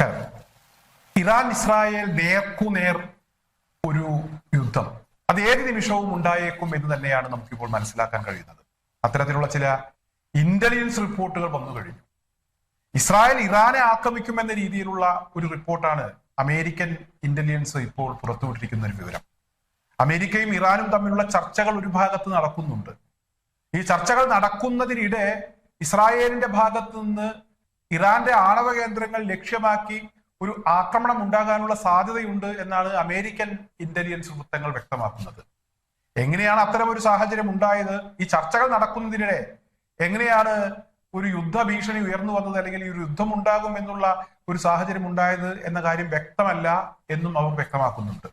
നമസ്കാരം. Iran Israel നേർക്കുനേർ ഒരു യുദ്ധം. അത് ഏത് നിമിഷവും ഉണ്ടായേക്കും എന്ന് തന്നെയാണ് നമുക്കിപ്പോൾ മനസ്സിലാക്കാൻ കഴിയുന്നത്. അത്തരത്തിലുള്ള ചില ഇന്റലിജൻസ് റിപ്പോർട്ടുകൾ വന്നു കഴിഞ്ഞു. ഇസ്രായേൽ ഇറാനെ ആക്രമിക്കുമെന്ന രീതിയിലുള്ള ഒരു റിപ്പോർട്ടാണ് അമേരിക്കൻ ഇന്റലിജൻസ് ഇപ്പോൾ പുറത്തുവിട്ടിരിക്കുന്ന ഒരു വിവരം. അമേരിക്കയും ഇറാനും തമ്മിലുള്ള ചർച്ചകൾ ഒരു ഭാഗത്ത് നടക്കുന്നുണ്ട്. ഈ ചർച്ചകൾ നടക്കുന്നതിനിടെ ഇസ്രായേലിന്റെ ഭാഗത്ത് നിന്ന് ഇറാന്റെ ആണവ കേന്ദ്രങ്ങൾ ലക്ഷ്യമാക്കി ഒരു ആക്രമണം ഉണ്ടാകാനുള്ള സാധ്യതയുണ്ട് എന്നാണ് അമേരിക്കൻ ഇന്റലിജൻസ് വൃത്തങ്ങൾ വ്യക്തമാക്കുന്നത്. എങ്ങനെയാണ് അത്തരം ഒരു സാഹചര്യം ഉണ്ടായത്? ഈ ചർച്ചകൾ നടക്കുന്നതിനിടെ എങ്ങനെയാണ് ഒരു യുദ്ധ ഭീഷണി ഉയർന്നു വന്നത് അല്ലെങ്കിൽ ഒരു യുദ്ധം ഉണ്ടാകും എന്നുള്ള ഒരു സാഹചര്യം ഉണ്ടായത് എന്ന കാര്യം വ്യക്തമല്ല എന്നും അവർ വ്യക്തമാക്കുന്നുണ്ട്.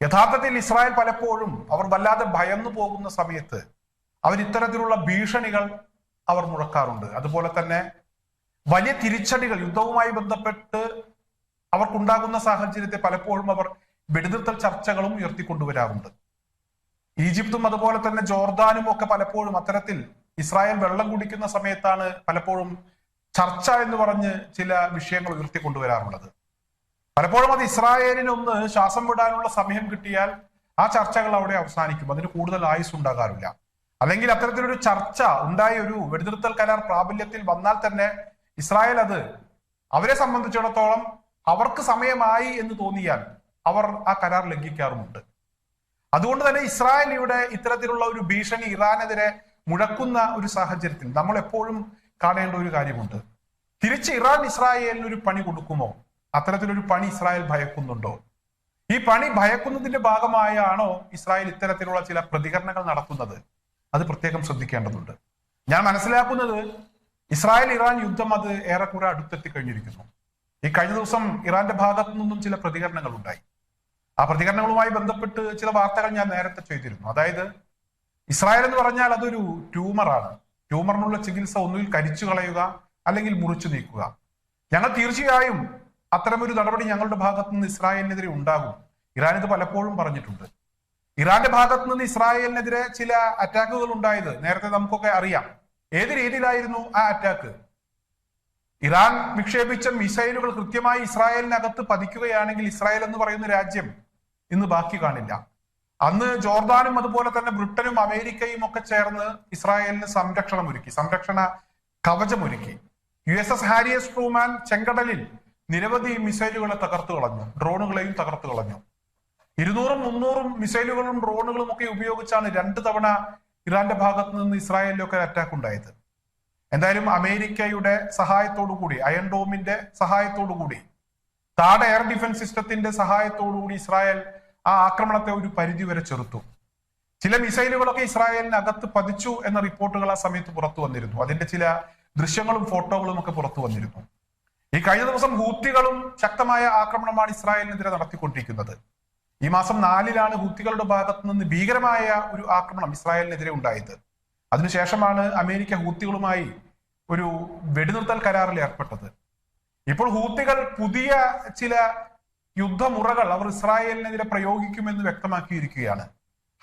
യഥാർത്ഥത്തിൽ ഇസ്രായേൽ പലപ്പോഴും അവർ വല്ലാതെ ഭയന്നു പോകുന്ന സമയത്ത് അവർ ഇത്തരത്തിലുള്ള ഭീഷണികൾ അവർ മുഴക്കാറുണ്ട്. അതുപോലെ തന്നെ വലിയ തിരിച്ചടികൾ യുദ്ധവുമായി ബന്ധപ്പെട്ട് അവർക്കുണ്ടാകുന്ന സാഹചര്യത്തെ പലപ്പോഴും അവർ വെടിനിർത്തൽ ചർച്ചകളും ഉയർത്തിക്കൊണ്ടുവരാറുണ്ട്. ഈജിപ്തും അതുപോലെ തന്നെ ജോർദാനും ഒക്കെ പലപ്പോഴും അത്തരത്തിൽ ഇസ്രായേൽ വെള്ളം കുടിക്കുന്ന സമയത്താണ് പലപ്പോഴും ചർച്ച എന്ന് പറഞ്ഞ് ചില വിഷയങ്ങൾ ഉയർത്തിക്കൊണ്ടുവരാറുള്ളത്. പലപ്പോഴും അത് ഇസ്രായേലിനൊന്ന് ശ്വാസം വിടാനുള്ള സമയം കിട്ടിയാൽ ആ ചർച്ചകൾ അവിടെ അവസാനിക്കും. അതിന് കൂടുതൽ ആയുസ് ഉണ്ടാകാറില്ല. അല്ലെങ്കിൽ അത്തരത്തിലൊരു ചർച്ച ഉണ്ടായ ഒരു വെടിനിർത്തൽ കരാർ പ്രാബല്യത്തിൽ വന്നാൽ തന്നെ ഇസ്രായേൽ അത് അവരെ സംബന്ധിച്ചിടത്തോളം അവർക്ക് സമയമായി എന്ന് തോന്നിയാൽ അവർ ആ കരാർ ലംഘിക്കാറുമുണ്ട്. അതുകൊണ്ട് തന്നെ ഇസ്രായേൽ ഇവിടെ ഇത്തരത്തിലുള്ള ഒരു ഭീഷണി ഇറാനെതിരെ മുഴക്കുന്ന ഒരു സാഹചര്യത്തിൽ നമ്മൾ എപ്പോഴും കാണേണ്ട ഒരു കാര്യമുണ്ട്. തിരിച്ച് ഇറാൻ ഇസ്രായേലിന് ഒരു പണി കൊടുക്കുമോ? അത്തരത്തിലൊരു പണി ഇസ്രായേൽ ഭയക്കുന്നുണ്ടോ? ഈ പണി ഭയക്കുന്നതിന്റെ ഭാഗമായാണോ ഇസ്രായേൽ ഇത്തരത്തിലുള്ള ചില പ്രതികരണങ്ങൾ നടത്തുന്നത്? അത് പ്രത്യേകം ശ്രദ്ധിക്കേണ്ടതുണ്ട്. ഞാൻ മനസ്സിലാക്കുന്നത് ഇസ്രായേൽ ഇറാൻ യുദ്ധം അത് ഏറെക്കുറെ അടുത്തെത്തി കഴിഞ്ഞിരിക്കുന്നു ഈ കഴിഞ്ഞ ദിവസം ഇറാന്റെ ഭാഗത്തു നിന്നും ചില പ്രതികരണങ്ങൾ ഉണ്ടായി ആ പ്രതികരണങ്ങളുമായി ബന്ധപ്പെട്ട് ചില വാർത്തകൾ ഞാൻ നേരത്തെ ചെയ്തിരുന്നു. അതായത് ഇസ്രായേൽ എന്ന് പറഞ്ഞാൽ അതൊരു ട്യൂമറാണ്. ട്യൂമറിനുള്ള ചികിത്സ ഒന്നുകിൽ കരിച്ചു കളയുക അല്ലെങ്കിൽ മുറിച്ചു നീക്കുക. ഞങ്ങൾ തീർച്ചയായും അത്തരമൊരു നടപടി ഞങ്ങളുടെ ഭാഗത്തു നിന്ന് ഇസ്രായേലിനെതിരെ ഉണ്ടാകും. ഇറാൻ ഇത് പലപ്പോഴും പറഞ്ഞിട്ടുണ്ട്. ഇറാന്റെ ഭാഗത്തു നിന്ന് ഇസ്രായേലിനെതിരെ ചില അറ്റാക്കുകൾ ഉണ്ടായത് നേരത്തെ നമുക്കൊക്കെ അറിയാം. ഏത് രീതിയിലായിരുന്നു ആ അറ്റാക്ക് ഇറാൻ വിക്ഷേപിച്ച മിസൈലുകൾ കൃത്യമായി ഇസ്രായേലിനകത്ത് പതിക്കുകയാണെങ്കിൽ ഇസ്രായേൽ എന്ന് പറയുന്ന രാജ്യം ഇന്ന് ബാക്കി കാണില്ല. അന്ന് ജോർദാനും അതുപോലെ തന്നെ ബ്രിട്ടനും അമേരിക്കയും ഒക്കെ ചേർന്ന് ഇസ്രായേലിന് സംരക്ഷണം ഒരുക്കി സംരക്ഷണ കവചമൊരുക്കി U S S Harry S Truman ചെങ്കടലിൽ നിരവധി മിസൈലുകളെ തകർത്തു കളഞ്ഞു ഡ്രോണുകളെയും തകർത്തു കളഞ്ഞു. ഇരുന്നൂറും മുന്നൂറും മിസൈലുകളും ഡ്രോണുകളും ഒക്കെ ഉപയോഗിച്ചാണ് രണ്ട് തവണ ഇറാന്റെ ഭാഗത്ത് നിന്ന് ഇസ്രായേലിലൊക്കെ അറ്റാക്ക് ഉണ്ടായത്. എന്തായാലും അമേരിക്കയുടെ സഹായത്തോടു കൂടി അയൺ ഡോമിന്റെ സഹായത്തോടു കൂടി താഡ് എയർ ഡിഫൻസ് സിസ്റ്റത്തിന്റെ സഹായത്തോടു കൂടി ഇസ്രായേൽ ആ ആക്രമണത്തെ ഒരു പരിധി വരെ ചെറുത്തു. ചില മിസൈലുകളൊക്കെ ഇസ്രായേലിനകത്ത് പതിച്ചു എന്ന റിപ്പോർട്ടുകൾ ആ സമയത്ത് പുറത്തു വന്നിരുന്നു. അതിന്റെ ചില ദൃശ്യങ്ങളും ഫോട്ടോകളും ഒക്കെ പുറത്തു വന്നിരുന്നു. ഈ കഴിഞ്ഞ ദിവസം ഹൂത്തികളും ശക്തമായ ആക്രമണമാണ് ഇസ്രായേലിനെതിരെ നടത്തിക്കൊണ്ടിരിക്കുന്നത്. ഈ മാസം നാലിലാണ് ഹൂത്തികളുടെ ഭാഗത്തു നിന്ന് ഭീകരമായ ഒരു ആക്രമണം ഇസ്രായേലിനെതിരെ ഉണ്ടായത്. അതിനുശേഷമാണ് അമേരിക്ക ഹൂത്തികളുമായി ഒരു വെടിനിർത്തൽ കരാറിൽ ഏർപ്പെട്ടത്. ഇപ്പോൾ ഹൂത്തികൾ പുതിയ ചില യുദ്ധമുറകൾ അവർ ഇസ്രായേലിനെതിരെ പ്രയോഗിക്കുമെന്ന് വ്യക്തമാക്കിയിരിക്കുകയാണ്.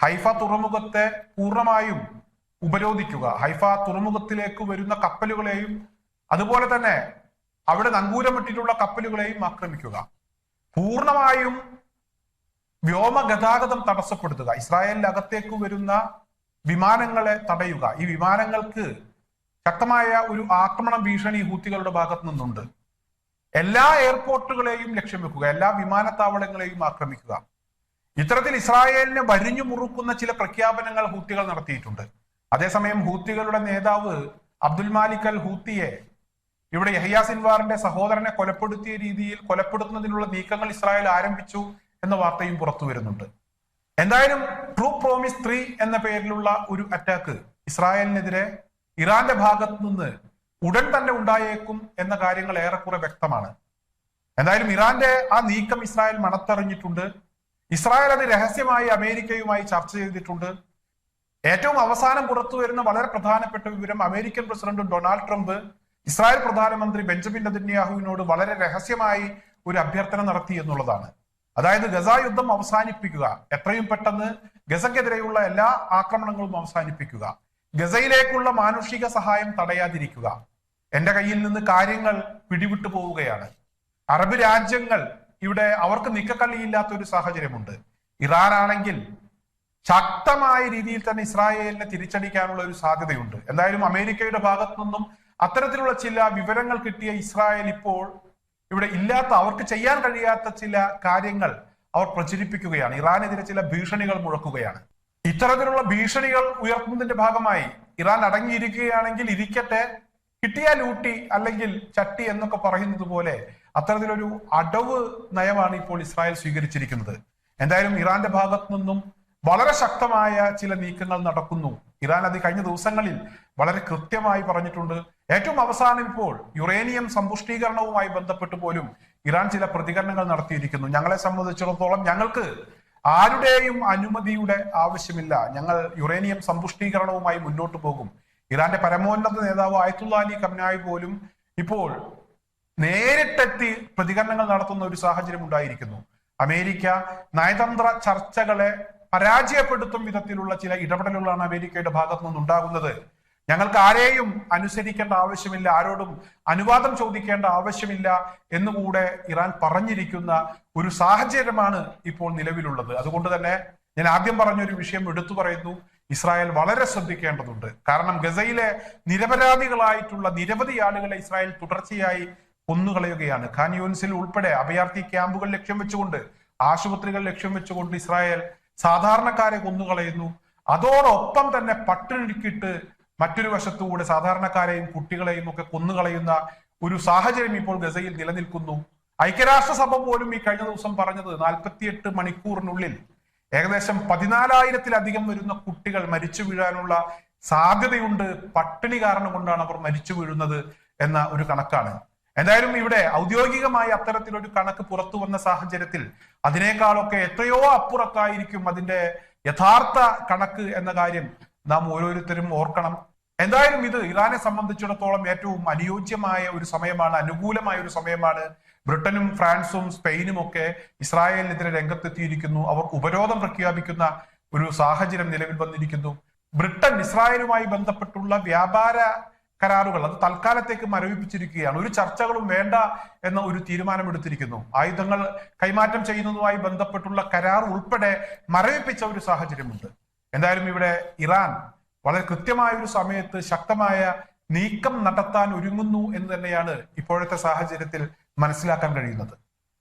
ഹൈഫ തുറമുഖത്തെ പൂർണമായും ഉപരോധിക്കുക ഹൈഫ തുറമുഖത്തിലേക്ക് വരുന്ന കപ്പലുകളെയും അതുപോലെ തന്നെ അവിടെ നങ്കൂരമിട്ടിട്ടുള്ള കപ്പലുകളെയും ആക്രമിക്കുക. പൂർണമായും വ്യോമ ഗതാഗതം തടസ്സപ്പെടുത്തുക. ഇസ്രായേലിനകത്തേക്ക് വരുന്ന വിമാനങ്ങളെ തടയുക. ഈ വിമാനങ്ങൾക്ക് ശക്തമായ ഒരു ആക്രമണ ഭീഷണി ഹൂത്തികളുടെ ഭാഗത്തു നിന്നുണ്ട്. എല്ലാ എയർപോർട്ടുകളെയും ലക്ഷ്യം വെക്കുക. എല്ലാ വിമാനത്താവളങ്ങളെയും ആക്രമിക്കുക. ഇത്തരത്തിൽ ഇസ്രായേലിനെ വരിഞ്ഞു മുറുക്കുന്ന ചില പ്രഖ്യാപനങ്ങൾ ഹൂത്തികൾ നടത്തിയിട്ടുണ്ട്. അതേസമയം ഹൂത്തികളുടെ നേതാവ് അബ്ദുൽ മാലിക് അൽ ഹൂത്തിയെ ഇവിടെ യഹ്യ സിൻവാറിന്റെ സഹോദരനെ കൊലപ്പെടുത്തിയ രീതിയിൽ കൊലപ്പെടുത്തുന്നതിനുള്ള നീക്കങ്ങൾ ഇസ്രായേൽ ആരംഭിച്ചു. എന്ന വാർത്തയും പുറത്തു വരുന്നുണ്ട്. എന്തായാലും ട്രൂ പ്രോമിസ് ത്രീ എന്ന പേരിലുള്ള ഒരു അറ്റാക്ക് ഇസ്രായേലിനെതിരെ ഇറാന്റെ ഭാഗത്ത് നിന്ന് ഉടൻ തന്നെ ഉണ്ടായേക്കും എന്ന കാര്യങ്ങൾ ഏറെക്കുറെ വ്യക്തമാണ്. എന്തായാലും ഇറാന്റെ ആ നീക്കം ഇസ്രായേൽ മണത്തറിഞ്ഞിട്ടുണ്ട്. ഇസ്രായേൽ അത് രഹസ്യമായി അമേരിക്കയുമായി ചർച്ച ചെയ്തിട്ടുണ്ട്. ഏറ്റവും അവസാനം പുറത്തു വരുന്ന വളരെ പ്രധാനപ്പെട്ട വിവരം American president Donald Trump Israel പ്രധാനമന്ത്രി ബെഞ്ചമിൻ നദിന്യാഹുവിനോട് വളരെ രഹസ്യമായി ഒരു അഭ്യർത്ഥന നടത്തി എന്നുള്ളതാണ്. അതായത് ഗസ യുദ്ധം അവസാനിപ്പിക്കുക. എത്രയും പെട്ടെന്ന് ഗസക്കെതിരെയുള്ള എല്ലാ ആക്രമണങ്ങളും അവസാനിപ്പിക്കുക. ഗസയിലേക്കുള്ള മാനുഷിക സഹായം തടയാതിരിക്കുക. എന്റെ കയ്യിൽ നിന്ന് കാര്യങ്ങൾ പിടിവിട്ടു പോവുകയാണ്. അറബ് രാജ്യങ്ങൾ ഇവിടെ അവർക്ക് നിക്കക്കള്ളിയില്ലാത്ത ഒരു സാഹചര്യമുണ്ട്. ഇറാൻ ആണെങ്കിൽ ശക്തമായ രീതിയിൽ തന്നെ ഇസ്രായേലിനെ തിരിച്ചടിക്കാനുള്ള ഒരു സാധ്യതയുണ്ട്. എന്തായാലും അമേരിക്കയുടെ ഭാഗത്തു നിന്നും അത്തരത്തിലുള്ള ചില വിവരങ്ങൾ കിട്ടിയ ഇസ്രായേൽ ഇപ്പോൾ ഇവിടെ ഇല്ലാത്ത അവർക്ക് ചെയ്യാൻ കഴിയാത്ത ചില കാര്യങ്ങൾ അവർ പ്രചരിപ്പിക്കുകയാണ്. ഇറാനെതിരെ ചില ഭീഷണികൾ മുഴക്കുകയാണ്. ഇത്തരത്തിലുള്ള ഭീഷണികൾ ഉയർത്തുന്നതിന്റെ ഭാഗമായി ഇറാൻ അടങ്ങിയിരിക്കുകയാണെങ്കിൽ ഇരിക്കട്ടെ കിട്ടിയാൽ ഊട്ടി അല്ലെങ്കിൽ ചട്ടി എന്നൊക്കെ പറയുന്നത് പോലെ അത്തരത്തിലൊരു അടവ് നയമാണ് ഇപ്പോൾ ഇസ്രായേൽ സ്വീകരിച്ചിരിക്കുന്നത്. എന്തായാലും ഇറാന്റെ ഭാഗത്തു നിന്നും വളരെ ശക്തമായ ചില നീക്കങ്ങൾ നടക്കുന്നു. ഇറാൻ അത് കഴിഞ്ഞ ദിവസങ്ങളിൽ വളരെ കൃത്യമായി പറഞ്ഞിട്ടുണ്ട്. ഏറ്റവും അവസാനം ഇപ്പോൾ യുറേനിയം സമ്പുഷ്ടീകരണവുമായി ബന്ധപ്പെട്ട് പോലും ഇറാൻ ചില പ്രതികരണങ്ങൾ നടത്തിയിരിക്കുന്നു. ഞങ്ങളെ സംബന്ധിച്ചിടത്തോളം ഞങ്ങൾക്ക് ആരുടെയും അനുമതിയുടെ ആവശ്യമില്ല. ഞങ്ങൾ യുറേനിയം സമ്പുഷ്ടീകരണവുമായി മുന്നോട്ട് പോകും. ഇറാന്റെ പരമോന്നത നേതാവ് ആയത്തുള്ള അലി കംനായി പോലും ഇപ്പോൾ നേരിട്ടെത്തി പ്രതികരണങ്ങൾ നടത്തുന്ന ഒരു സാഹചര്യം ഉണ്ടായിരിക്കുന്നു. അമേരിക്ക നയതന്ത്ര ചർച്ചകളെ പരാജയപ്പെടുത്തും വിധത്തിലുള്ള ചില ഇടപെടലുകളാണ് അമേരിക്കയുടെ ഭാഗത്തു നിന്നുണ്ടാകുന്നത്. ഞങ്ങൾക്ക് ആരെയും അനുസരിക്കേണ്ട ആവശ്യമില്ല ആരോടും അനുവാദം ചോദിക്കേണ്ട ആവശ്യമില്ല എന്നുകൂടെ ഇറാൻ പറഞ്ഞിരിക്കുന്ന ഒരു സാഹചര്യമാണ് ഇപ്പോൾ നിലവിലുള്ളത്. അതുകൊണ്ട് തന്നെ ഞാൻ ആദ്യം പറഞ്ഞ ഒരു വിഷയം എടുത്തു പറയുന്നു. ഇസ്രായേൽ വളരെ ശ്രദ്ധിക്കേണ്ടതുണ്ട്. കാരണം ഗസയിലെ നിരപരാധികളായിട്ടുള്ള നിരവധി ആളുകളെ ഇസ്രായേൽ തുടർച്ചയായി കൊന്നുകളയുകയാണ്. ഖാൻ യൂൻസിൽ ഉൾപ്പെടെ അഭയാർത്ഥി ക്യാമ്പുകൾ ലക്ഷ്യം വെച്ചുകൊണ്ട് ആശുപത്രികൾ ലക്ഷ്യം വെച്ചുകൊണ്ട് ഇസ്രായേൽ സാധാരണക്കാരെ കൊന്നുകളയുന്നു. അതോടൊപ്പം തന്നെ പട്ടിണിക്കിട്ട് മറ്റൊരു വശത്തുകൂടെ സാധാരണക്കാരെയും കുട്ടികളെയും ഒക്കെ കൊന്നുകളയുന്ന ഒരു സാഹചര്യം ഇപ്പോൾ ഗസയിൽ നിലനിൽക്കുന്നു. ഐക്യരാഷ്ട്രസഭ പോലും ഈ കഴിഞ്ഞ ദിവസം പറഞ്ഞത് നാൽപ്പത്തിയെട്ട് മണിക്കൂറിനുള്ളിൽ ഏകദേശം പതിനാലായിരത്തിലധികം വരുന്ന കുട്ടികൾ മരിച്ചു വീഴാനുള്ള സാധ്യതയുണ്ട്. പട്ടിണി കാരണം കൊണ്ടാണ് അവർ മരിച്ചു വീഴുന്നത് എന്ന ഒരു കണക്കാണ്. എന്തായാലും ഇവിടെ ഔദ്യോഗികമായി അത്തരത്തിലൊരു കണക്ക് പുറത്തു വന്ന സാഹചര്യത്തിൽ അതിനേക്കാളൊക്കെ എത്രയോ അപ്പുറത്തായിരിക്കും അതിന്റെ യഥാർത്ഥ കണക്ക് എന്ന കാര്യം നാം ഓരോരുത്തരും ഓർക്കണം. എന്തായാലും ഇത് ഇറാനെ സംബന്ധിച്ചിടത്തോളം ഏറ്റവും അനുയോജ്യമായ ഒരു സമയമാണ് അനുകൂലമായ ഒരു സമയമാണ്. ബ്രിട്ടനും ഫ്രാൻസും സ്പെയിനും ഒക്കെ ഇസ്രായേലിനെതിരെ രംഗത്തെത്തിയിരിക്കുന്നു. അവർ ഉപരോധം പ്രഖ്യാപിക്കുന്ന ഒരു സാഹചര്യം നിലവിൽ വന്നിരിക്കുന്നു. ബ്രിട്ടൻ ഇസ്രായേലുമായി ബന്ധപ്പെട്ടുള്ള വ്യാപാര കരാറുകൾ അത് തൽക്കാലത്തേക്ക് മരവിപ്പിച്ചിരിക്കുകയാണ്. ഒരു ചർച്ചകളും വേണ്ട എന്ന ഒരു തീരുമാനമെടുത്തിരിക്കുന്നു. ആയുധങ്ങൾ കൈമാറ്റം ചെയ്യുന്നതുമായി ബന്ധപ്പെട്ടുള്ള കരാർ ഉൾപ്പെടെ മരവിപ്പിച്ച ഒരു സാഹചര്യമുണ്ട്. എന്തായാലും ഇവിടെ ഇറാൻ വളരെ കൃത്യമായ ഒരു സമയത്ത് ശക്തമായ നീക്കം നടത്താൻ ഒരുങ്ങുന്നു എന്ന് തന്നെയാണ് ഇപ്പോഴത്തെ സാഹചര്യത്തിൽ മനസ്സിലാക്കാൻ കഴിയുന്നത്.